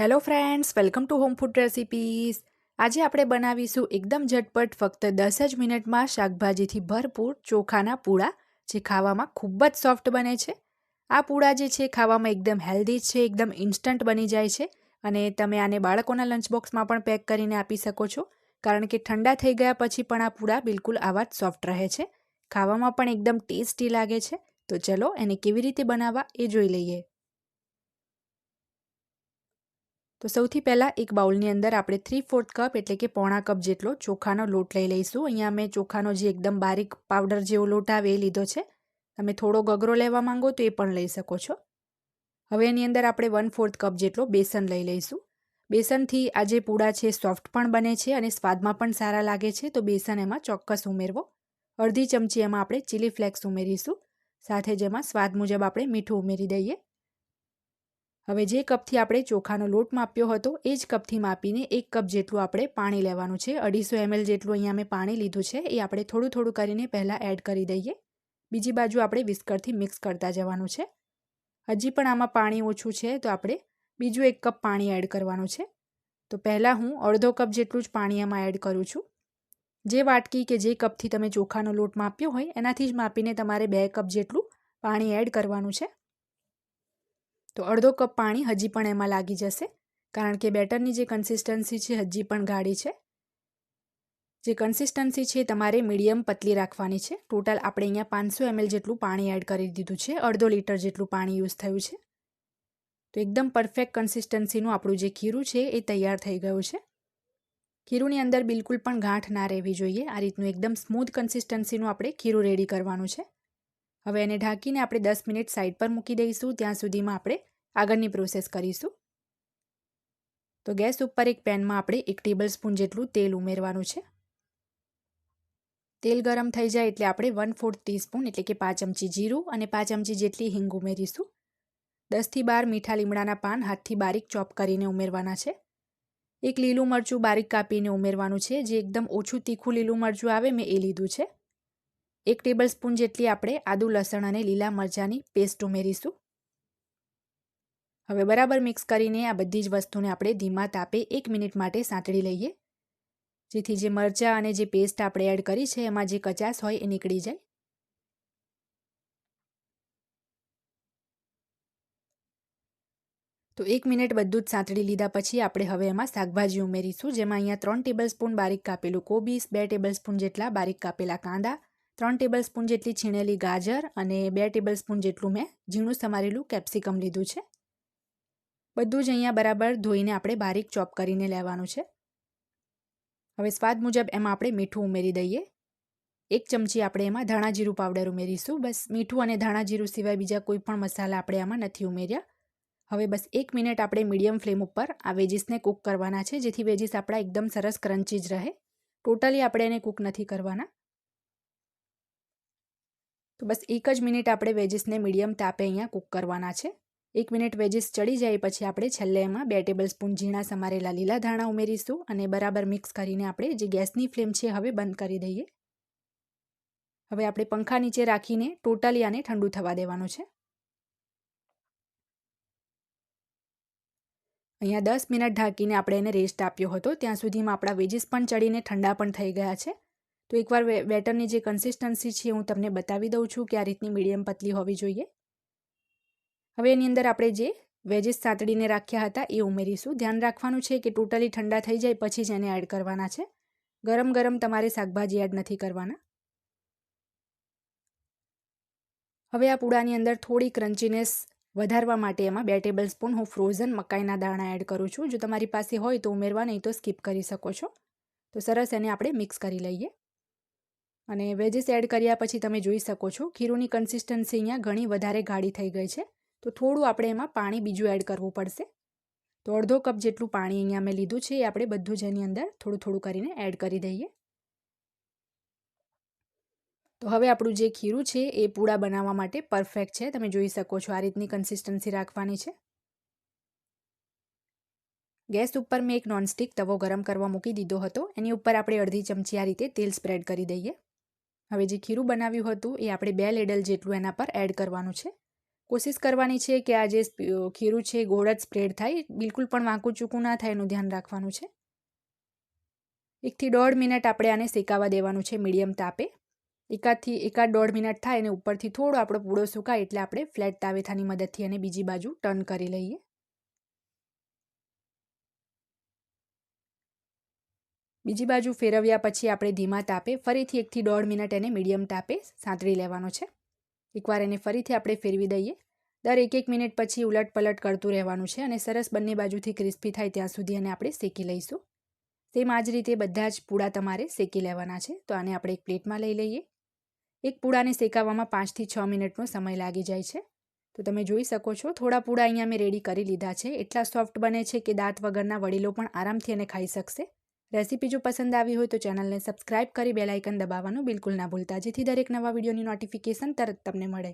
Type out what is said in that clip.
Hello friends welcome to home food recipes આજે આપણે બનાવીશું એકદમ ઝટપટ, ફક્ત દસ જ મિનિટમાં શાકભાજીથી ભરપૂર ચોખાના પૂળા, જે ખાવામાં ખૂબ જ સોફ્ટ બને છે. આ પૂળા જે છે, ખાવામાં એકદમ હેલ્ધી છે, એકદમ ઇન્સ્ટન્ટ બની જાય છે અને તમે આને બાળકોના લંચ બોક્સમાં પણ પેક કરીને આપી શકો છો. કારણ કે ઠંડા થઈ ગયા પછી પણ આ પૂળા બિલકુલ આવા જ સોફ્ટ રહે છે. ખાવામાં પણ એકદમ ટેસ્ટી લાગે છે. તો ચલો એને કેવી રીતે બનાવવા એ જોઈ લઈએ. તો સૌથી પહેલાં એક બાઉલની અંદર આપણે થ્રી ફોર્થ કપ એટલે કે પોણા કપ જેટલો ચોખાનો લોટ લઈ લઈશું. અહીંયા મેં ચોખાનો જે એકદમ બારીક પાવડર જેવો લોટ આવે એ લીધો છે. તમે થોડો ગગરો લેવા માંગો તો એ પણ લઈ શકો છો. હવે એની અંદર આપણે વન ફોર્થ કપ જેટલો બેસન લઈ લઈશું. બેસનથી આ જે પૂડા છે સોફ્ટ પણ બને છે અને સ્વાદમાં પણ સારા લાગે છે. તો બેસન એમાં ચોક્કસ ઉમેરવો. અડધી ચમચી એમાં આપણે ચીલી ફ્લેક્સ ઉમેરીશું. સાથે જ એમાં સ્વાદ મુજબ આપણે મીઠું ઉમેરી દઈએ. હવે જે કપથી આપણે ચોખાનો લોટ માપ્યો હતો, એ જ કપથી માપીને એક કપ જેટલું આપણે પાણી લેવાનું છે. અઢીસો એમએલ જેટલું અહીંયા મેં પાણી લીધું છે. એ આપણે થોડું થોડું કરીને પહેલાં એડ કરી દઈએ. બીજી બાજુ આપણે વિસ્કરથી મિક્સ કરતા જવાનું છે. હજી પણ આમાં પાણી ઓછું છે, તો આપણે બીજું એક કપ પાણી એડ કરવાનું છે. તો પહેલાં હું અડધો કપ જેટલું જ પાણી એમાં એડ કરું છું. જે વાટકી કે જે કપથી તમે ચોખાનો લોટ માપ્યો હોય, એનાથી જ માપીને તમારે બે કપ જેટલું પાણી એડ કરવાનું છે. તો અડધો કપ પાણી હજી પણ એમાં લાગી જશે, કારણ કે બેટરની જે કન્સિસ્ટન્સી છે હજી પણ ગાઢી છે. જે કન્સિસ્ટન્સી છે તમારે મીડિયમ પતલી રાખવાની છે. ટોટલ આપણે અહીંયા પાંચસો એમએલ જેટલું પાણી એડ કરી દીધું છે. અડધો લીટર જેટલું પાણી યુઝ થયું છે. તો એકદમ પરફેક્ટ કન્સિસ્ટન્સીનું આપણું જે ખીરું છે એ તૈયાર થઈ ગયું છે. ખીરુંની અંદર બિલકુલ પણ ગાંઠ ના રહેવી જોઈએ. આ રીતનું એકદમ સ્મૂથ કન્સિસ્ટન્સીનું આપણે ખીરું રેડી કરવાનું છે. હવે એને ઢાંકીને આપણે દસ મિનિટ સાઈડ પર મૂકી દઈશું. ત્યાં સુધીમાં આપણે આગળની પ્રોસેસ કરીશું. તો ગેસ ઉપર એક પેનમાં આપણે એક ટેબલ સ્પૂન જેટલું તેલ ઉમેરવાનું છે. તેલ ગરમ થઈ જાય એટલે આપણે વન ફોર્થ ટીસ્પૂન એટલે કે પાંચ ચમચી જીરું અને પાંચ ચમચી જેટલી હિંગ ઉમેરીશું. દસથી બાર મીઠા લીમડાના પાન હાથથી બારીક ચોપ કરીને ઉમેરવાના છે. એક લીલું મરચું બારીક કાપીને ઉમેરવાનું છે. જે એકદમ ઓછું તીખું લીલું મરચું આવે, મેં એ લીધું છે. એક ટેબલ સ્પૂન જેટલી આપણે આદુ, લસણ અને લીલા મરચાંની પેસ્ટ ઉમેરીશું. હવે બરાબર મિક્સ કરીને આ બધી જ વસ્તુને આપણે ધીમા તાપે એક મિનિટ માટે સાંતળી લઈએ. જેથી જે મરચાં અને જે પેસ્ટ આપણે એડ કરી છે, એમાં જે કચાસ હોય એ નીકળી જાય. તો એક મિનિટ બધું જ સાંતળી લીધા પછી આપણે હવે એમાં શાકભાજી ઉમેરીશું, જેમાં અહીંયા ત્રણ ટેબલ સ્પૂન બારીક કાપેલું કોબીસ બે ટેબલ સ્પૂન જેટલા બારીક કાપેલા કાંદા ત્રણ ટેબલ સ્પૂન જેટલી છીણેલી ગાજર અને બે ટેબલ સ્પૂન જેટલું મેં ઝીણું સમારેલું કેપ્સિકમ લીધું છે. બધું જ અહીંયા બરાબર ધોઈને આપણે બારીક ચોપ કરીને લેવાનું છે. હવે સ્વાદ મુજબ એમાં આપણે મીઠું ઉમેરી દઈએ. એક ચમચી આપણે એમાં ધાણા જીરું પાવડર ઉમેરીશું. બસ મીઠું અને ધાણા જીરું સિવાય બીજા કોઈ પણ મસાલા આપણે આમાં નથી ઉમેર્યા. હવે બસ એક મિનિટ આપણે મીડિયમ ફ્લેમ ઉપર આ વેજીસને કૂક કરવાના છે, જેથી વેજીસ આપણા એકદમ સરસ ક્રન્ચી જ રહે. ટોટલી આપણે એને કૂક નથી કરવાના. તો બસ એક જ મિનિટ આપણે વેજીસને મીડિયમ તાપે અહીંયા કૂક કરવાના છે. એક મિનિટ વેજીસ ચડી જાય પછી આપણે છેલ્લે એમાં બે ટેબલ સ્પૂન ઝીણા સમારેલા લીલા ધાણા ઉમેરીશું અને બરાબર મિક્સ કરીને આપણે જે ગેસની ફ્લેમ છે હવે બંધ કરી દઈએ. હવે આપણે પંખા નીચે રાખીને ટોટલી આને ઠંડુ થવા દેવાનું છે. અહીંયા દસ મિનિટ ઢાંકીને આપણે એને રેસ્ટ આપ્યો હતો. ત્યાં સુધીમાં આપણા વેજીસ પણ ચડીને ઠંડા પણ થઈ ગયા છે. તો એકવાર બેટરની જે કન્સિસ્ટન્સી છે હું તમને બતાવી દઉં છું કે આ રીતની મીડિયમ પતલી હોવી જોઈએ. હવે એની અંદર આપણે જે વેજીસ સાતડીને રાખ્યા હતા એ ઉમેરીશું. ધ્યાન રાખવાનું છે કે ટોટલી ઠંડા થઈ જાય પછી જ એને એડ કરવાના છે. ગરમ ગરમ તમારે શાકભાજી એડ નથી કરવાના. હવે આ પૂડાની અંદર થોડી ક્રન્ચીનેસ વધારવા માટે એમાં બે ટેબલ સ્પૂન હું ફ્રોઝન મકાઈના દાણા એડ કરું છું. જો તમારી પાસે હોય તો ઉમેરવા, નહીં તો સ્કીપ કરી શકો છો. તો સરસ એને આપણે મિક્સ કરી લઈએ. અને વેજીસ એડ કર્યા પછી તમે જોઈ શકો છો, ખીરુંની કન્સિસ્ટન્સી અહીંયા ઘણી વધારે ગાઢી થઈ ગઈ છે. તો થોડું આપણે એમાં પાણી બીજું એડ કરવું પડશે. તો અડધો કપ જેટલું પાણી અહીંયા મેં લીધું છે, એ આપણે બધું જ એની અંદર થોડું થોડું કરીને એડ કરી દઈએ. તો હવે આપણું જે ખીરું છે, એ પૂડા બનાવવા માટે પરફેક્ટ છે. તમે જોઈ શકો છો, આ રીતની કન્સિસ્ટન્સી રાખવાની છે. ગેસ ઉપર મેં એક નોનસ્ટિક તવો ગરમ કરવા મૂકી દીધો હતો. એની ઉપર આપણે અડધી ચમચી આ રીતે તેલ સ્પ્રેડ કરી દઈએ. હવે જે ખીરું બનાવ્યું હતું એ આપણે બે લેડલ જેટલું એના પર એડ કરવાનું છે. કોશિશ કરવાની છે કે આ જે ખીરું છે ગોળ જ સ્પ્રેડ થાય. બિલકુલ પણ વાંકું ચૂકું ના થાય એનું ધ્યાન રાખવાનું છે. એકથી દોઢ મિનિટ આપણે આને શેકાવા દેવાનું છે મીડિયમ તાપે. એકાદથી, એકાદ દોઢ મિનિટ થાય અને ઉપરથી થોડો આપણો પૂળો સુકાય એટલે આપણે ફ્લેટ તાવેથાની મદદથી એને બીજી બાજુ ટર્ન કરી લઈએ. બીજી બાજુ ફેરવ્યા પછી આપણે ધીમા તાપે ફરીથી એકથી દોઢ મિનિટ એને મીડિયમ તાપે સાંતળી લેવાનો છે. એકવાર એને ફરીથી આપણે ફેરવી દઈએ દર એક એક મિનિટ પછી ઉલટ પલટ કરતું રહેવાનું છે અને સરસ બંને બાજુથી ક્રિસ્પી થાય ત્યાં સુધી એને આપણે શેકી લઈશું. સેમ આ જ રીતે બધા જ પૂડા તમારે શેકી લેવાના છે, તો આને આપણે એક પ્લેટમાં લઈ લઈએ. એક પૂડાને શેકાવવામાં પાંચથી છ મિનિટનો સમય લાગી જાય છે. તો તમે જોઈ શકો છો, થોડા પૂડા અહીંયા મેં રેડી કરી લીધા છે. એટલા સોફ્ટ બને છે કે દાંત વગરના વડીલો પણ આરામથી એને ખાઈ શકશે. રેસીપી જો પસંદ આવી હોય તો ચેનલને સબસ્ક્રાઇબ કરી બેલાઇકન દબાવવાનું બિલકુલ ના ભૂલતા, જેથી દરેક નવા વિડીયોની નોટિફિકેશન તરત તમને મળે.